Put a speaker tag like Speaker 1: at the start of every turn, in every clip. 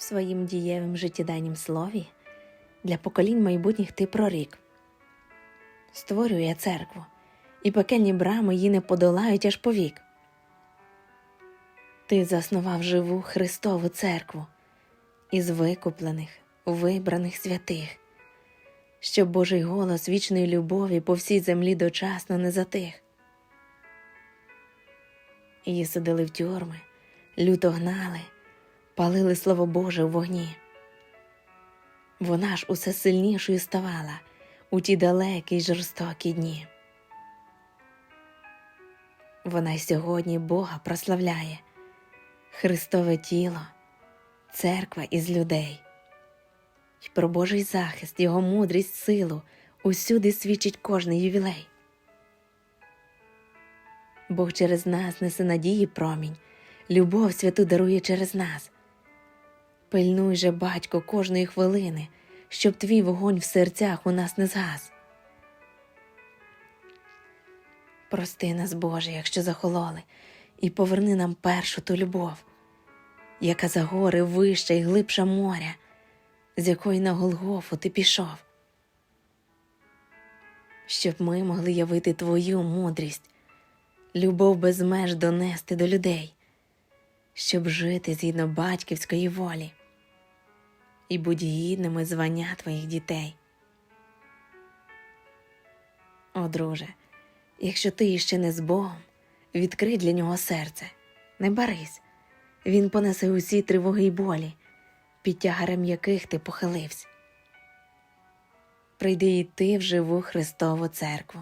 Speaker 1: В своїм дієвим життєдайнім слові для поколінь майбутніх ти прорік. Створює церкву, і пекельні брами її не подолають аж повік. Ти заснував живу Христову церкву із викуплених, вибраних святих, щоб Божий голос вічної любові по всій землі дочасно не затих. Її садили в тюрми, люто гнали, палили слово Боже в вогні. Вона ж усе сильнішою ставала у ті далекі й жорстокі дні. Вона й сьогодні Бога прославляє, Христове тіло, церква із людей. Й про Божий захист, Його мудрість, силу усюди свідчить кожний ювілей. Бог через нас несе надії промінь, любов святу дарує через нас. Пильнуй же, батько, кожної хвилини, щоб твій вогонь в серцях у нас не згас. Прости нас, Боже, якщо захололи, і поверни нам першу ту любов, яка за гори вища і глибша моря, з якої на Голгофу ти пішов. Щоб ми могли явити твою мудрість, любов без меж донести до людей, щоб жити згідно батьківської волі і будь гідними звання твоїх дітей. О, друже, якщо ти іще не з Богом, відкрий для нього серце, не барись, він понесе усі тривоги й болі, під тягарем яких ти похилився. Прийди і ти в живу Христову церкву,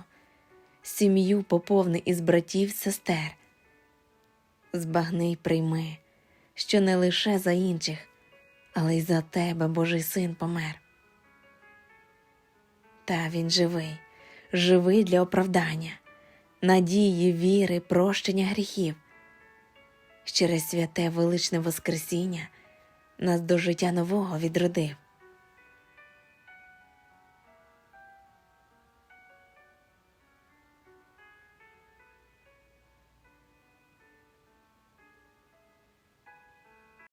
Speaker 1: сім'ю поповни із братів сестер. Збагни й прийми, що не лише за інших, але й за тебе Божий син помер. Та він живий, живий для оправдання, надії, віри, прощення гріхів. Через святе величне Воскресіння нас до життя нового відродив.